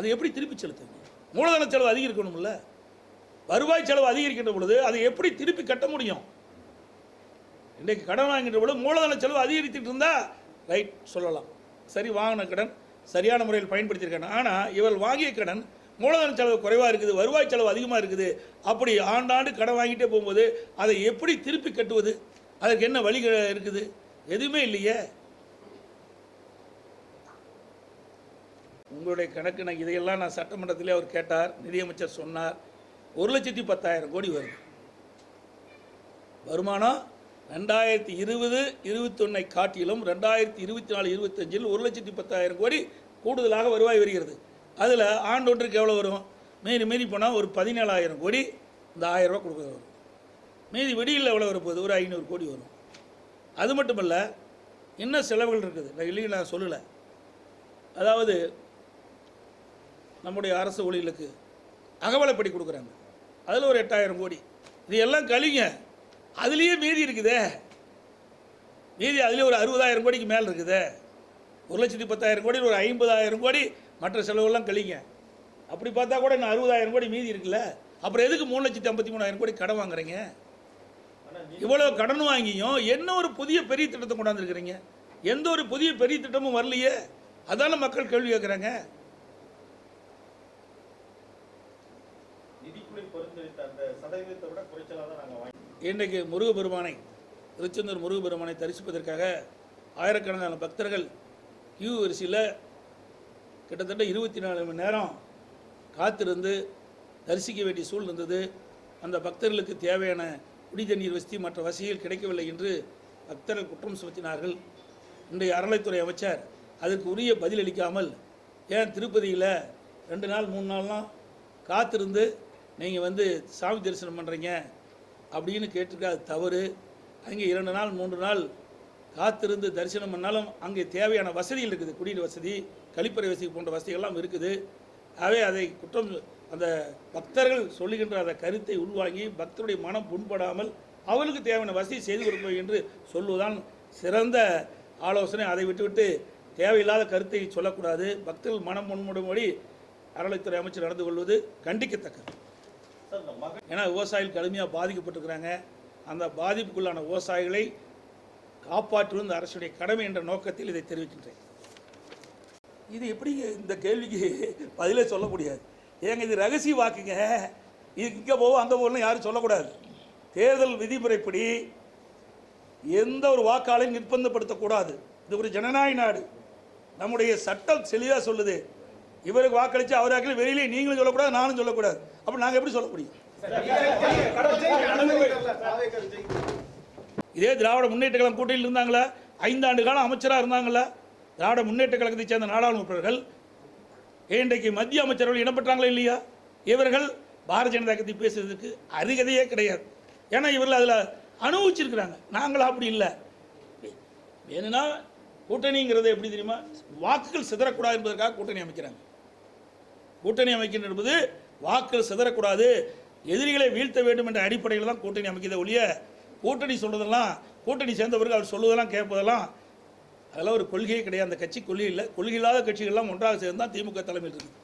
அதை எப்படி திருப்பி செலுத்துங்க மூலதன செலவு அதிகரிக்கணும்ல. வருவாய் செலவு அதிகரிக்கின்ற பொழுது அதை எப்படி திருப்பி கட்ட முடியும்? இன்றைக்கு கடன் வாங்கின்ற பொழுது மூலதன செலவு அதிகரித்துட்டு இருந்தால் ரைட் சொல்லலாம். சரி வாங்கின கடன் சரியான முறையில் பயன்படுத்தியிருக்காங்க. ஆனால் இவள் வாங்கிய கடன் மூலதன செலவு குறைவாக இருக்குது வருவாய் செலவு அதிகமாக இருக்குது. அப்படி ஆண்டாண்டு கடன் வாங்கிட்டே போகும்போது அதை எப்படி திருப்பி கட்டுவது? அதற்கு என்ன வழி இருக்குது? எதுவுமே இல்லையே. உங்களுடைய கணக்கு நான் இதையெல்லாம் நான் சட்டமன்றத்திலே அவர் கேட்டார் நிதியமைச்சர் சொன்னார். ஒரு லட்சத்தி பத்தாயிரம் கோடி வருது. வருமானம் ரெண்டாயிரத்தி இருபது இருபத்தொன்னை காட்டிலும் ரெண்டாயிரத்தி இருபத்தி நாலு இருபத்தஞ்சில் ஒரு லட்சத்தி பத்தாயிரம் கோடி கூடுதலாக வருவாய் வருகிறது. அதில் ஆண்டொன்றுக்கு எவ்வளோ வரும்? மீறி மீறி போனால் ஒரு பதினேழாயிரம் கோடி இந்த ஆயிரம் ரூபாய் வரும். மீதி வெடியில் எவ்வளோ வரப்போகுது? ஒரு ஐநூறு கோடி வரும். அது மட்டுமல்ல இன்னும் செலவுகள் இருக்குது. நான் இல்லைன்னு நான் சொல்லலை. அதாவது நம்முடைய அரசு ஊழியர்களுக்கு அகவலைப்படி கொடுக்குறாங்க. அதில் ஒரு எட்டாயிரம் கோடி. இது எல்லாம் கழிங்க. அதுலேயே மீதி இருக்குதே. மீதி அதுலேயே ஒரு அறுபதாயிரம் கோடிக்கு மேலே இருக்குதே. ஒரு லட்சத்தி பத்தாயிரம் கோடி ஒரு ஐம்பதாயிரம் கோடி மற்ற செலவுலாம் கழிங்க. அப்படி பார்த்தா கூட இன்னும் அறுபதாயிரம் கோடி மீதி இருக்குல்ல. அப்புறம் எதுக்கு மூணு லட்சத்தி ஐம்பத்தி மூணாயிரம் கோடி கடன் வாங்குறீங்க? இவ்வளோ கடன் வாங்கியும் என்ன ஒரு புதிய பெரிய திட்டத்தை கொண்டாந்துருக்கிறீங்க? எந்த ஒரு புதிய பெரிய திட்டமும் வரலையே. அதான மக்கள் கேள்வி கேட்குறாங்க. இன்றைக்கு முருகப்பெருமானை திருச்செந்தூர் முருகப்பெருமானை தரிசிப்பதற்காக ஆயிரக்கணக்கான பக்தர்கள் கியூ வரிசையில் கிட்டத்தட்ட இருபத்தி நாலு மணி நேரம் காத்திருந்து தரிசிக்க வேண்டிய சூழ் இருந்தது. அந்த பக்தர்களுக்கு தேவையான குடி தண்ணீர் வசதி மற்ற வசதிகள் கிடைக்கவில்லை என்று பக்தர்கள் குற்றம் சுமத்தினார்கள். இன்றைய அறநிலைத்துறை அமைச்சர் அதற்கு உரிய பதில் அளிக்காமல் ஏன் திருப்பதியில் ரெண்டு நாள் மூணு நாள்லாம் காத்திருந்து நீங்கள் வந்து சாமி தரிசனம் பண்ணுறீங்க அப்படின்னு கேட்டிருக்க அது தவறு. அங்கே இரண்டு நாள் மூன்று நாள் காத்திருந்து தரிசனம் பண்ணாலும் அங்கே தேவையான வசதிகள் இருக்குது. குடிநீர் வசதி கழிப்பறை வசதி போன்ற வசதிகள்லாம் இருக்குது. ஆகவே அதை குற்றம் அந்த பக்தர்கள் சொல்லுகின்ற அந்த கருத்தை உள்வாங்கி பக்தருடைய மனம் புண்படாமல் அவர்களுக்கு தேவையான வசதி செய்து கொடுப்போம் என்று சொல்வதுதான் சிறந்த ஆலோசனை. அதை விட்டுவிட்டு தேவையில்லாத கருத்தை சொல்லக்கூடாது. பக்தர்கள் மனம் முன்முடும்படி அறநிலைத்துறை அமைச்சர் நடந்து கொள்வது கண்டிக்கத்தக்கது. ஏன்னா விவசாயிகள் கடுமையாக பாதிக்கப்பட்டிருக்கிறாங்க. அந்த பாதிப்புக்குள்ளான விவசாயிகளை காப்பாற்றுவது இந்த அரசுடைய கடமை என்ற நோக்கத்தில் இதை தெரிவிக்கின்றேன். இது எப்படி இந்த கேள்விக்கு பதிலே சொல்ல முடியாது. ஏங்க இது ரகசிய வாக்குங்க. இது இங்கே போவோம் அங்கே போகணும் யாரும் சொல்லக்கூடாது. தேர்தல் விதிமுறைப்படி எந்த ஒரு வாக்காளையும் நிர்பந்தப்படுத்தக்கூடாது. இது ஒரு ஜனநாயக நாடு. நம்முடைய சட்டம் தெளிவாக சொல்லுது. இவருக்கு வாக்களித்து அவர் வாக்களி வெளியிலே நீங்களும் சொல்லக்கூடாது நானும் சொல்லக்கூடாது. அப்போ நாங்கள் எப்படி சொல்ல முடியும்? இதே திராவிட முன்னேற்ற கழகம் கூட்டணியில் இருந்தாங்களா? ஐந்தாண்டு காலம் அமைச்சராக இருந்தாங்களா? திராவிட முன்னேற்ற கழகத்தை சேர்ந்த நாடாளுமன்றர்கள் இன்றைக்கு மத்திய அமைச்சர்கள் இடம்பெற்றாங்களா இல்லையா? இவர்கள் பாரதிய ஜனதா கட்சி பேசுறதுக்கு அருகதையே கிடையாது. ஏன்னா இவர்கள் அதில் அனுபவிச்சிருக்கிறாங்க. நாங்களாம் அப்படி இல்லை. வேணும்னா கூட்டணிங்கிறது எப்படி தெரியுமா? வாக்குகள் சிதறக்கூடாது என்பதற்காக கூட்டணி அமைக்கிறாங்க. கூட்டணி அமைக்கின்ற என்பது வாக்குகள் சிதறக்கூடாது. எதிரிகளை வீழ்த்த வேண்டும் என்ற அடிப்படையில் தான் கூட்டணி அமைக்கிறத ஒழிய கூட்டணி சொல்றதெல்லாம் கூட்டணி சேர்ந்தவர்கள் அவர் சொல்வதெல்லாம் கேட்பதெல்லாம் அதெல்லாம் ஒரு கொள்கையே கிடையாது. அந்த கட்சி கொள்கை இல்லை. கொள்கை இல்லாத கட்சிகள்லாம் ஒன்றாக சேர்ந்து தான் திமுக தலைமையில் இருக்குது